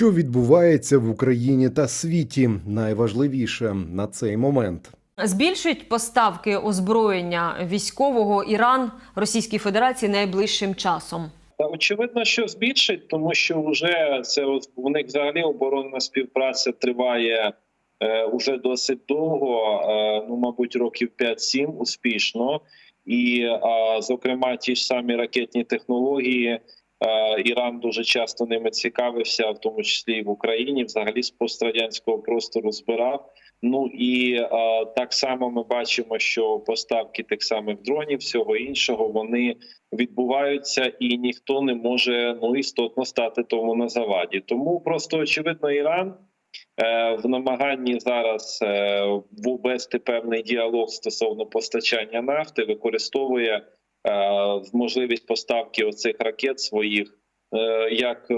Що відбувається в Україні та світі? Найважливіше на цей момент. Збільшить поставки озброєння військового Іран Російській Федерації найближчим часом. Очевидно, що збільшить, тому що вже це в них взагалі оборонна співпраця триває е, уже досить довго, е, ну мабуть, років 5-7 успішно. І, а, зокрема, ті ж самі ракетні технології. Е, Іран дуже часто ними цікавився, в тому числі і в Україні, взагалі з пострадянського простору збирав. Ну і е, так само ми бачимо, що поставки тих самих дронів, всього іншого, вони відбуваються, і ніхто не може ну істотно стати тому на заваді. Тому просто очевидно, Іран е, в намаганні зараз е, ввести певний діалог стосовно постачання нафти, використовує можливість поставки оцих ракет своїх е, як е,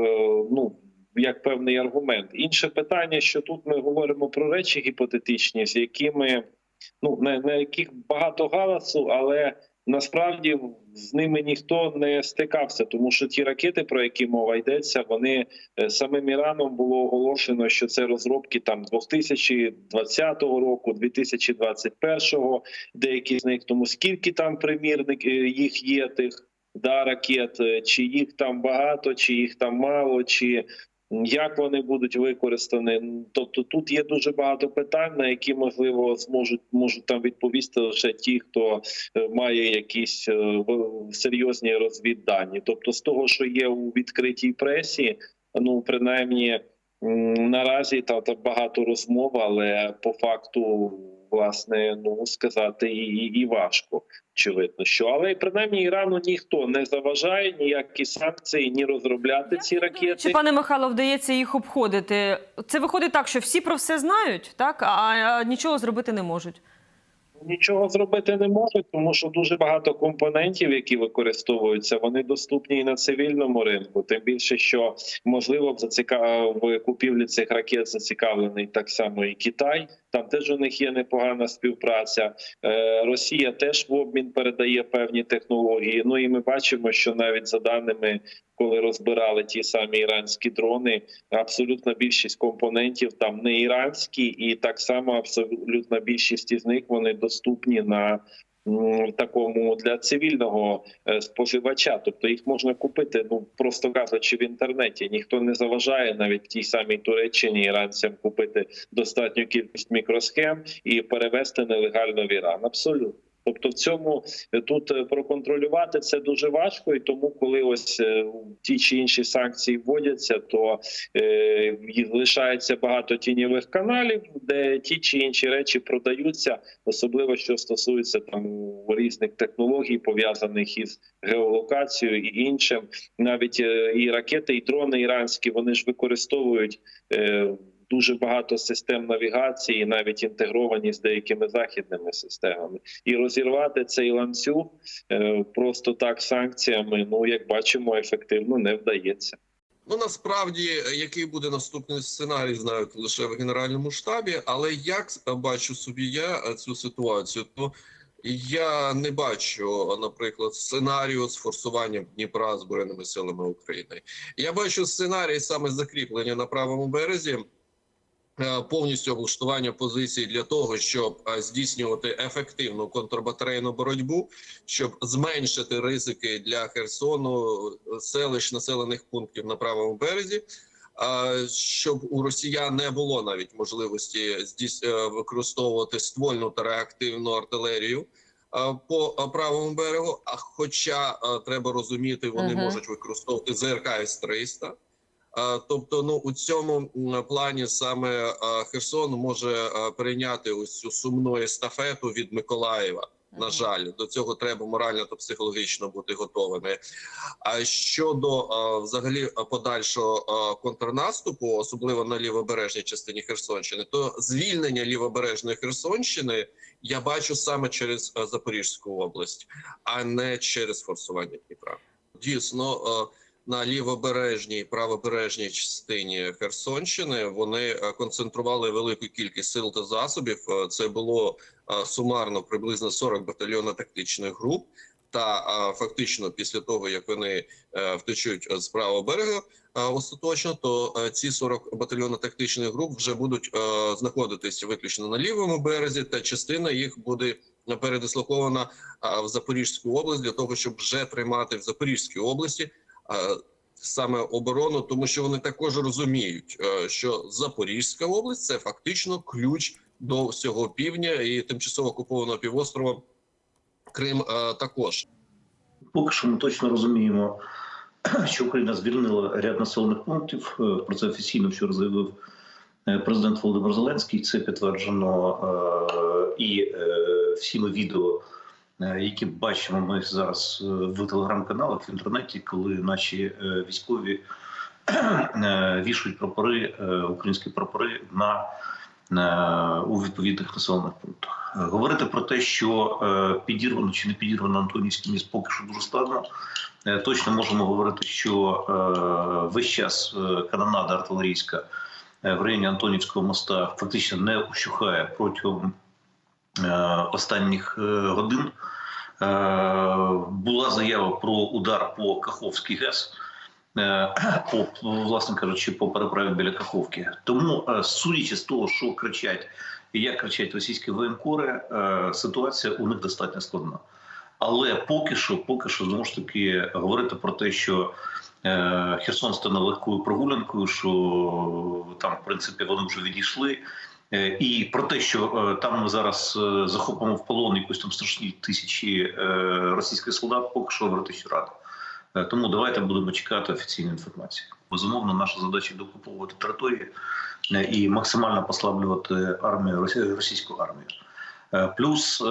ну. Як певний аргумент, інше питання, що тут ми говоримо про речі гіпотетичні, з якими ну на, на яких багато галасу, але насправді з ними ніхто не стикався, тому що ті ракети, про які мова йдеться, вони е, самим Іраном було оголошено, що це розробки там 2020 року, 2021, деякі з них тому скільки там примірник е, їх є тих. Да, ракет, е, чи їх там багато, чи їх там мало, чи як вони будуть використані. Тобто тут є дуже багато питань, на які можливо зможуть можуть там відповісти лише ті, хто е, має якісь е, серйозні розвіддані. Тобто, з того, що є у відкритій пресі, ну принаймні наразі та, та багато розмов, але по факту. Власне, ну сказати і, і, і важко, очевидно, що але принаймні Ірану ніхто не заважає ніякі санкції, ні розробляти ці ракети. Чи пане Михайло вдається їх обходити? Це виходить так, що всі про все знають, так а, а нічого зробити не можуть. Нічого зробити не можуть, тому що дуже багато компонентів, які використовуються, вони доступні і на цивільному ринку. Тим більше, що можливо в купівлі цих ракет зацікавлений так само і Китай. Там теж у них є непогана співпраця. Е, Росія теж в обмін передає певні технології. Ну і ми бачимо, що навіть за даними, коли розбирали ті самі іранські дрони, абсолютна більшість компонентів там не іранські, і так само абсолютна більшість із них вони доступні на такому для цивільного е, споживача. Тобто їх можна купити, ну просто кажучи, в інтернеті. Ніхто не заважає навіть тій самій Туреччині іранцям купити достатню кількість мікросхем і перевести нелегально в Іран. Абсолютно. Тобто, в цьому е, тут е, проконтролювати це дуже важко, і тому, коли ось е, ті чи інші санкції вводяться, то е, лишається багато тіньових каналів, де ті чи інші речі продаються, особливо що стосується там різних технологій, пов'язаних із геолокацією і іншим. Навіть е, і ракети, і дрони іранські вони ж використовують. Е, Дуже багато систем навігації, навіть інтегровані з деякими західними системами, і розірвати цей ланцюг е, просто так санкціями. Ну як бачимо, ефективно не вдається. Ну насправді, який буде наступний сценарій, знають лише в генеральному штабі. Але як бачу собі я е, цю ситуацію, то я не бачу, наприклад, сценарію з форсуванням Дніпра збройними силами України. Я бачу сценарій саме закріплення на правому березі. Е, Повністю облаштування позицій для того, щоб е, здійснювати ефективну контрбатарейну боротьбу, щоб зменшити ризики для Херсону, селищ населених пунктів на правому березі, щоб у росіян не було навіть можливості е, використовувати ствольну та реактивну артилерію по правому берегу. А хоча треба розуміти, вони Мгм. можуть використовувати ЗРК С-300. Тобто, ну у цьому плані саме Херсон може а, перейняти ось цю сумну естафету від Миколаєва. На жаль, до цього треба морально та психологічно бути готовими. А щодо взагалі подальшого контрнаступу, особливо на лівобережній частині Херсонщини, то звільнення лівобережної Херсонщини я бачу саме через Запорізьку область, а не через форсування Дніпра. Дійсно, на лівобережній правобережній частині Херсонщини вони е, концентрували велику кількість сил та засобів. Е, Це було е, сумарно приблизно 40 батальйонно-тактичних груп. та фактично після того як вони втечуть з правого берега остаточно, то ці 40 батальйонно-тактичних груп вже будуть знаходитися виключно на лівому березі, та частина їх буде передислокована в Запорізьку область для того, щоб вже тримати в Запорізькій області саме оборону, тому що вони також розуміють, е, що Запорізька область це фактично ключ до всього півдня і тимчасово окупованого півострова Крим е, також. Поки що ми точно розуміємо, що Україна звільнила ряд населених пунктів. Е, Про це офіційно вчора заявив е, президент Володимир Зеленський. Це підтверджено е, і е, всіми відео, е, які бачимо ми зараз е, в телеграм-каналах в інтернеті, коли наші е, військові е, вішають прапори, е, українські прапори на, у відповідних населених пунктах. Е, Говорити про те, що е, підірвано чи не підірвано Антонівський міст, поки що дуже складно. Е, Точно можемо говорити, що е, весь час е, канонада артилерійська е, в районі Антонівського моста фактично не ущухає протягом е, останніх е, годин. Е, Була заява про удар по Каховській ГЕС. е, По власне кажучи, по переправі біля Каховки. Тому, судячи з того, що кричать і як кричать російські воєнкори, ситуація у них достатньо складна. Але поки що, поки що, знову ж таки, говорити про те, що Херсон стане легкою прогулянкою, що там, в принципі, вони вже відійшли. Е, І про те, що е, там ми зараз е, захопимо в полон якусь там страшні тисячі російських солдат, поки що говорити рано. Е, Тому давайте будемо чекати офіційної інформації. Безумовно, наша задача докуповувати території і максимально послаблювати армію росі- російську армію. Плюс,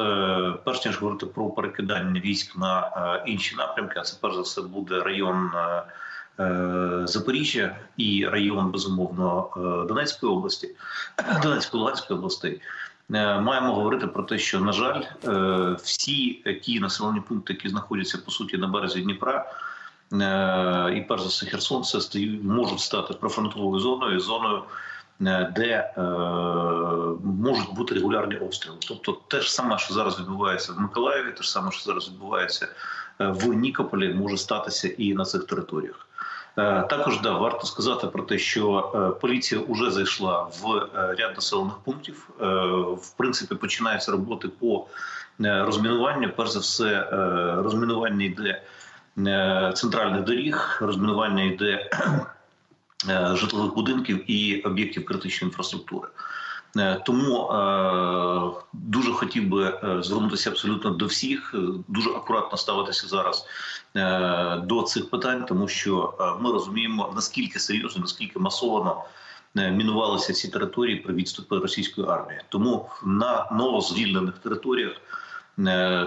перш ніж говорити про перекидання військ на інші напрямки, а це перш за все буде район Запоріжжя і район, безумовно, е, Донецької області, Донецької Луганської областей. Е, Маємо говорити про те, що на жаль, е, всі ті населені пункти, які знаходяться по суті на березі Дніпра, е, і перш за все Херсон, це можуть стати прифронтовою зоною, зоною, е, де е, можуть бути регулярні обстріли. Тобто, те ж саме, що зараз відбувається в Миколаєві, те ж саме, що зараз відбувається е, в Нікополі, може статися і на цих територіях. Е, Також да, варто сказати про те, що е, поліція вже зайшла в е, ряд населених пунктів. В принципі, починаються роботи по розмінуванню. Перш за все, розмінування йде центральних доріг, розмінування йде житлових будинків і об'єктів критичної інфраструктури. Е, Тому е, дуже хотів би е, звернутися абсолютно до всіх, дуже акуратно ставитися зараз до цих питань, тому що ми розуміємо наскільки серйозно, наскільки масовано мінувалися ці території при відступі російської армії. Тому на новозвільнених територіях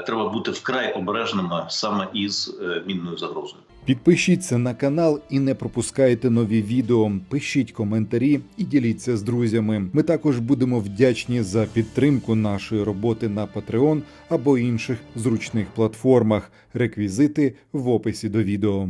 треба бути вкрай обережними саме із е, мінною загрозою. Підпишіться на канал і не пропускайте нові відео. Пишіть коментарі і діліться з друзями. Ми також будемо вдячні за підтримку нашої роботи на Patreon або інших зручних платформах. Реквізити в описі до відео.